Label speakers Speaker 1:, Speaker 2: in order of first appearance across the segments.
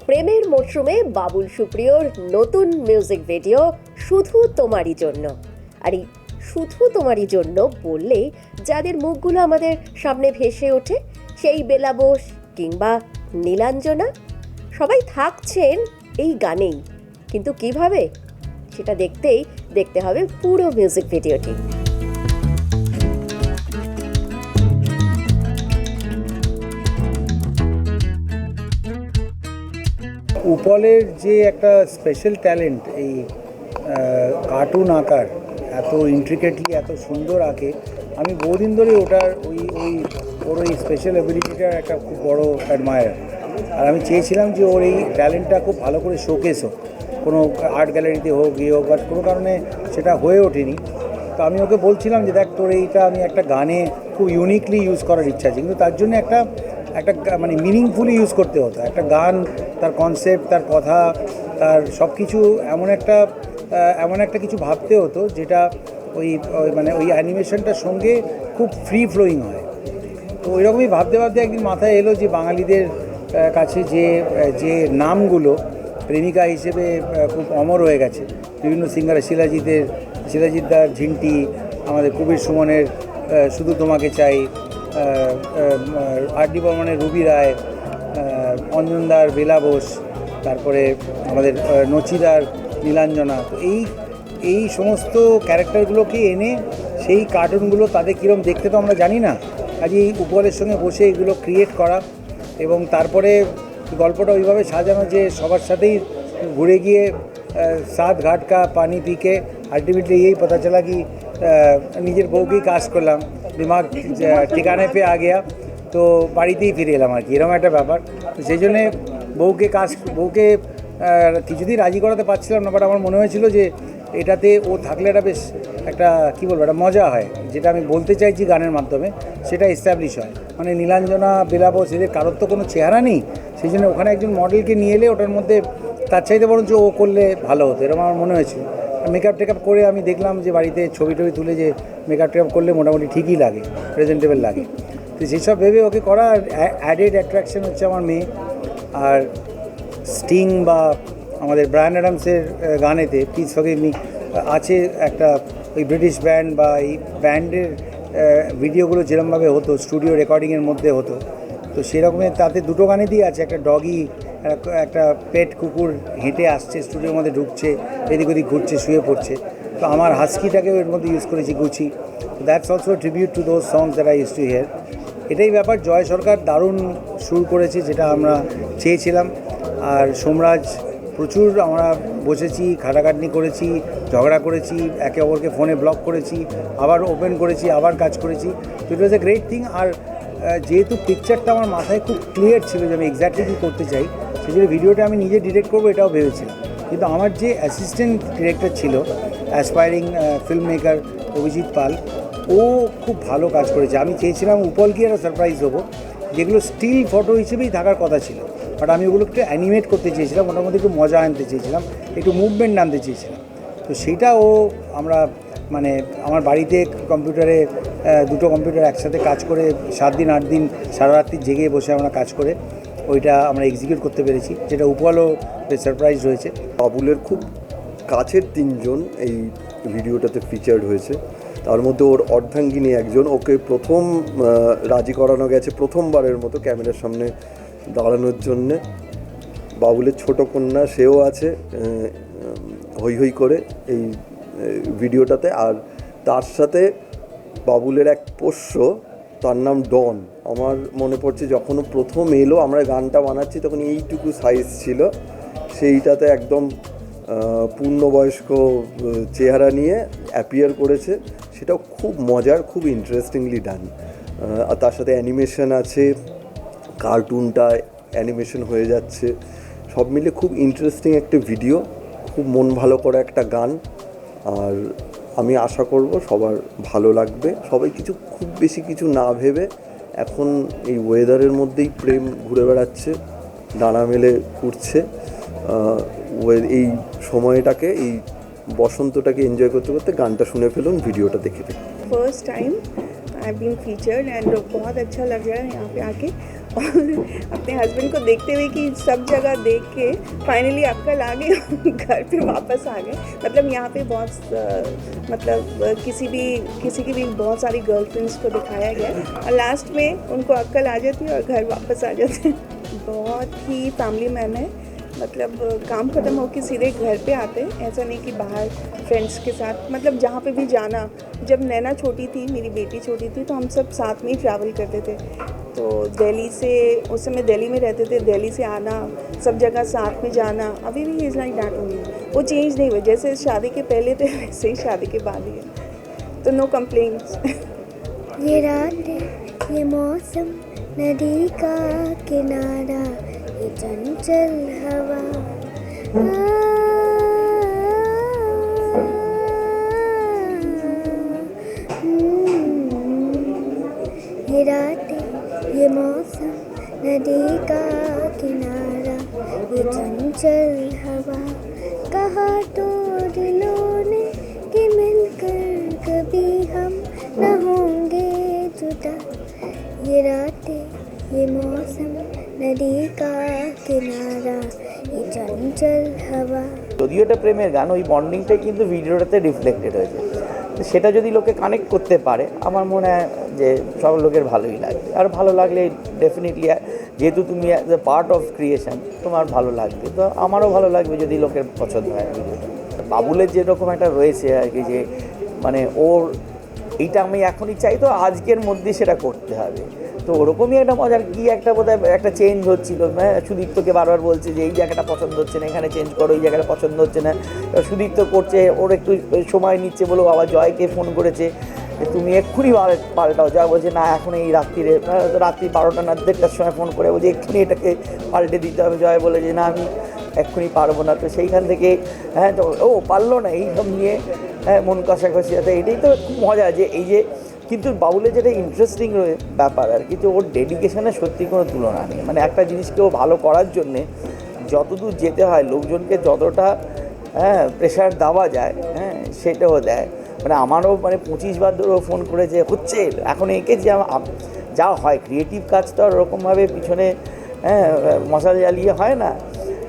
Speaker 1: প্রেমের মরশুমে বাবুল সুপ্রিয়র নতুন মিউজিক ভিডিও শুধু তোমারই জন্য। আর এই শুধু তোমারই জন্য বললেই যাদের মুখগুলো আমাদের সামনে ভেসে ওঠে, সেই বেলা বোস কিংবা নীলাঞ্জনা, সবাই থাকছেন এই গানেই। কিন্তু কীভাবে? সেটা দেখতেই দেখতে হবে পুরো মিউজিক ভিডিওটি
Speaker 2: উপলের যে একটা স্পেশাল ট্যালেন্ট এই কার্টুন আঁকার, এত ইন্ট্রিকেটলি এত সুন্দর আঁকে, আমি বহুদিন ধরে ওটার ওই ওই, ওর ওই স্পেশাল অ্যাবিলিটিটার একটা খুব বড় অ্যাডমায়ার আর আমি চেয়েছিলাম যে ওর এই ট্যালেন্টটা খুব ভালো করে শোকেস হোক। কোনো আর্ট গ্যালারিতে হোক ইয়ে হোক বাট কোনো কারণে সেটা হয়ে ওঠেনি। তো আমি ওকে বলছিলাম যে, দেখ, তোর এইটা আমি একটা গানে খুব ইউনিকলি ইউজ করার ইচ্ছা আছে। কিন্তু তার জন্য একটা একটা মানে মিনিংফুলি ইউজ করতে হতো। একটা গান, তার কনসেপ্ট তার কথা, তার সব কিছু এমন একটা এমন একটা কিছু ভাবতে হতো যেটা ওই মানে ওই অ্যানিমেশনটার সঙ্গে খুব ফ্রি ফ্লোয়িং হয়। তো ওই রকমই ভাবতে ভাবতে একদিন মাথায় এলো যে বাঙালিদের কাছে যে যে নামগুলো প্রেমিকা হিসেবে খুব অমর হয়ে গেছে। বিভিন্ন সিঙ্গার শিলাজিতের, শিলাজিৎ দার ঝিন্টি, আমাদের কবির সুমনের শুধু তোমাকে চাই আর ডি বর্মনের রুবি রায় অঞ্জনদার বেলা বোস, তারপরে আমাদের নচিদার নীলাঞ্জনা। তো এই এই সমস্ত ক্যারেক্টারগুলোকে এনে সেই কার্টুনগুলো তাদের কীরকম দেখতে তো আমরা জানি না। কাজে এই উপরের সঙ্গে বসে এগুলো ক্রিয়েট করা এবং তারপরে গল্পটা ওইভাবে সাজানো যে সবার সাথেই ঘুরে গিয়ে সাত ঘাটকা পানি পিকে আলটিমেটলি এই পতা চলা কি নিজের বউকেই কাজ করলাম। দিমাগ ঠিকানায় পেয়ে আ গিয়া, তো বাড়িতেই ফিরে এলাম আর কি। এরকম একটা ব্যাপার। তো সেই জন্যে বউকে কাজ, বউকে কিছুতেই রাজি করাতে পারছিলাম না বাট আমার মনে হয়েছিল যে এটাতে ও থাকলে এটা বেশ একটা, কী বলব, একটা মজা হয়। যেটা আমি বলতে চাইছি গানের মাধ্যমে, সেটা এস্টাবলিশ হয়। মানে নীলাঞ্জনা, বেলাবোস, এদের কারোর তো কোনো চেহারা নেই। সেই জন্য ওখানে একজন মডেলকে নিয়ে এলে ওটার মধ্যে তার চাইতে বরঞ্চ ও করলে ভালো হতো, এরকম আমার মনে হয়েছিল। মেকআপ টেকআপ করে আমি দেখলাম যে বাড়িতে ছবি টবি তুলে যে মেকআপ টেকআপ করলে মোটামুটি ঠিকই লাগে প্রেজেন্টেবল লাগে। তো সেসব ভেবে ওকে করা অ্যাডেড অ্যাট্রাকশন হচ্ছে আমার মেয়ে। আর স্টিং বা আমাদের ব্রায়ান অ্যাডামসের গানেতে পিস মি আছে একটা ওই ব্রিটিশ ব্যান্ড বা এই ব্যান্ডের ভিডিওগুলো যেরমভাবে হতো স্টুডিও রেকর্ডিংয়ের মধ্যে হতো। তো সেরকমের তাতে দুটো গানেতেই আছে, একটা ডগি একটা পেট কুকুর হেঁটে আসছে, স্টুডিওর মধ্যে ঢুকছে, এদিক ওদিক ঘুরছে, শুয়ে পড়ছে। তো আমার হাস্কিটাকেও এর মধ্যে ইউজ করেছি গুছি that's also tribute to those songs that I use to hear এটাই ব্যাপার, জয় সরকার দারুণ শুরু করেছে, যেটা আমরা চেয়েছিলাম। আর সোমরাজ, প্রচুর আমরা বসেছি খাটাখাটনি করেছি, ঝগড়া করেছি, একে অপরকে ফোনে ব্লক করেছি, আবার ওপেন করেছি, আবার কাজ করেছি। তো ইট ওয়াজ এ গ্রেট থিং আর যেহেতু পিকচারটা আমার মাথায় খুব ক্লিয়ার ছিল যে আমি এক্স্যাক্টলি কী করতে চাই, সেই জন্য ভিডিওটা আমি নিজে ডিরেক্ট করব, এটাও ভেবেছিলাম। কিন্তু আমার যে অ্যাসিস্ট্যান্ট ডিরেক্টর ছিল aspiring film maker Abhijit Pal, ও খুব ভালো কাজ করেছে। আমি চেয়েছিলাম উপলকে একটা সারপ্রাইজ দেবো, যেগুলো স্টিল ফটো হিসেবেই থাকার কথা ছিল। বাট আমি ওগুলো একটু অ্যানিমেট করতে চেয়েছিলাম, মোটামুটি একটু মজা আনতে চেয়েছিলাম, একটু মুভমেন্ট আনতে চেয়েছিলাম। তো সেটা ও আমরা মানে আমার বাড়িতে কম্পিউটারে দুটো কম্পিউটার একসাথে কাজ করে সাত দিন, আট দিন, সারা রাত্রি জেগে বসে আমরা কাজ করে ওইটা আমরা এক্সিকিউট করতে পেরেছি, যেটা উপলও সারপ্রাইজ রয়েছে।
Speaker 3: বাবুলের খুব কাছের তিনজন এই ভিডিওটাতে ফিচার্ড হয়েছে। তার মধ্যে ওর অর্ধাঙ্গিনী একজন, ওকে প্রথম রাজি করানো গেছে প্রথমবারের মতো ক্যামেরার সামনে দাঁড়ানোর জন্যে। বাবুলের ছোট কন্যা, সেও আছে হই হই করে এই ভিডিওটাতে, আর তার সাথে বাবুলের এক পোষ্য, তার নাম ডন। আমার মনে পড়ছে যখন প্রথম এলো, আমরা গানটা বানাচ্ছি, তখন এইটুকু সাইজ ছিল। সেইটাতে একদম পূর্ণবয়স্ক চেহারা নিয়ে অ্যাপিয়ার করেছে। সেটাও খুব মজার, খুব ইন্টারেস্টিংলি ডান আর তার সাথে অ্যানিমেশন আছে কার্টুনটা অ্যানিমেশন হয়ে যাচ্ছে। সব মিলে খুব ইন্টারেস্টিং একটা ভিডিও খুব মন ভালো করা একটা গান। আর আমি আশা করব সবার ভালো লাগবে সবাই কিছু খুব বেশি কিছু না ভেবে এখন এই ওয়েদারের মধ্যেই প্রেম ঘুরে বেড়াচ্ছে ডানা মেলে উঠছে আহ, ওয়ে- এই সময়টাকে এই বসন্তটাকে এনজয় করতে করতে গানটা শুনে ফেলুন ভিডিওটা দেখে ফেলুন
Speaker 4: first time I been featured and बहुत अच्छा लग रहा है यहाँ पे आके अपने हस्बैंड को देखते हुए कि सब जगह देख के फाइनली अक्कल आ गई घर पे वापस आ गए। मतलब यहाँ पे बहुत मतलब किसी भी, किसी की भी बहुत सारी गर्लफ्रेंड्स को दिखाया गया और लास्ट में उनको अक्कल आ जाती है और घर वापस आ जाते बहुत ही फैमिली मैन है। मतलब काम ख़त्म होकर सीधे घर पे आते हैं। ऐसा नहीं कि बाहर फ्रेंड्स के साथ मतलब जहाँ पे भी जाना, जब नैना छोटी थी, मेरी बेटी छोटी थी तो हम सब साथ में ही ट्रैवल करते थे। तो दिल्ली से उस समय दिल्ली में रहते थे दिल्ली से आना सब जगह साथ में जाना अभी भी इज़ लाइक डैट ओनली वो चेंज नहीं हुआ जैसे शादी के पहले थे वैसे ही शादी के बाद ही है तो नो कंप्लेंट्स
Speaker 5: ये रात ये मौसम नदी का किनारा ये चंचल हवा ये रात ये मौसम नदी का किनारा ये चंचल हवा कहा तो दिलों ने कि मिलकर कभी हम न होंगे जुदा ये रातें ये मौसम नदी का किनारा ये चंचल हवा
Speaker 6: যদিও এটা প্রেমের গান ওই বন্ডিংটাই কিন্তু ভিডিওটাতে রিফ্লেক্টেড হয়েছে তো সেটা যদি লোকে কানেক্ট করতে পারে আমার মনে হয় যে সব লোকের ভালোই লাগবে আর ভালো লাগলে ডেফিনেটলি যেহেতু তুমি as a part of creation তোমার ভালো লাগবে। তো আমারও ভালো লাগবে যদি লোকের পছন্দ হয়। বাবুলের যেরকম একটা রয়েছে আর কি, যে মানে ওর, এইটা আমি এখনই চাই, তো আজকের মধ্যে সেটা করতে হবে। তো ওরকমই একটা মজার কি একটা বোধহয় একটা চেঞ্জ হচ্ছিল। হ্যাঁ সুদীপ্তকে বারবার বলছে যে, এই জায়গাটা পছন্দ হচ্ছে না, এখানে চেঞ্জ করো, এই জায়গাটা পছন্দ হচ্ছে না। সুদীপ্ত করছে, ওর একটু সময় নিচ্ছে বলে আবার জয়কে ফোন করেছে। তুমি এক্ষুনি পাল্টাও। যা বলছে, না, এখন এই রাত্রিরে রাত্রি বারোটা না, দেড়টার সময় ফোন করে। বলছে, এক্ষুনি এটাকে পাল্টে দিতে হবে। জয় বলে যে, না, আমি এক্ষুনি পারব না। তো সেইখান থেকে হ্যাঁ তো ও পারল না এইসব নিয়ে হ্যাঁ মন কষাকষি আছে এটাই তো খুব মজা যে, এই যে, কিন্তু বাউলের যেটা ইন্টারেস্টিং ব্যাপার আর কিন্তু ওর ডেডিকেশনের সত্যি কোনো তুলনা নেই। মানে একটা জিনিসকে ও ভালো করার জন্যে যতদূর যেতে হয়, লোকজনকে যতটা হ্যাঁ প্রেশার দেওয়া যায় হ্যাঁ সেটাও দেয়। মানে আমারও মানে পঁচিশ বার ধরে ফোন করেছে হচ্ছে এখন এঁকে যে যা হয় ক্রিয়েটিভ কাজ তো আর ওরকমভাবে পিছনে হ্যাঁ মশাল জ্বালিয়ে হয় না।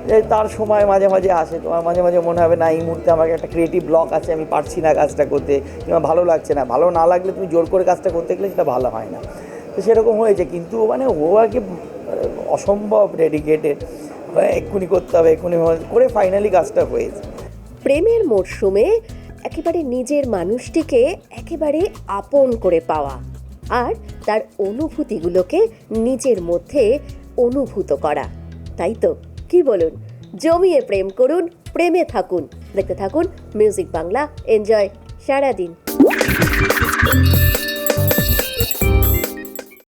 Speaker 6: যে তার সময় মাঝে মাঝে আসে তোমার মাঝে মাঝে মনে হবে না এই মুহূর্তে আমাকে একটা ক্রিয়েটিভ ব্লক আছে আমি পারছি না কাজটা করতে কিংবা ভালো লাগছে না। ভালো না লাগলে তুমি জোর করে কাজটা করতে গেলে সেটা ভালো হয় না। তো সেরকম হয়েছে কিন্তু মানে ও আহ, অসম্ভব ডেডিকেটেড এক্ষুনি করতে হবে এক্ষুনি করে ফাইনালি কাজটা হয়েছে।
Speaker 1: প্রেমের মরশুমে একেবারে নিজের মানুষটিকে একেবারে আপন করে পাওয়া আর তার অনুভূতিগুলোকে নিজের মধ্যে অনুভূত করা। তাই তো? কি বলুন? জমিয়ে প্রেম করুন, প্রেমে থাকুন। দেখতে থাকুন মিউজিক বাংলা, এনজয় সারাদিন।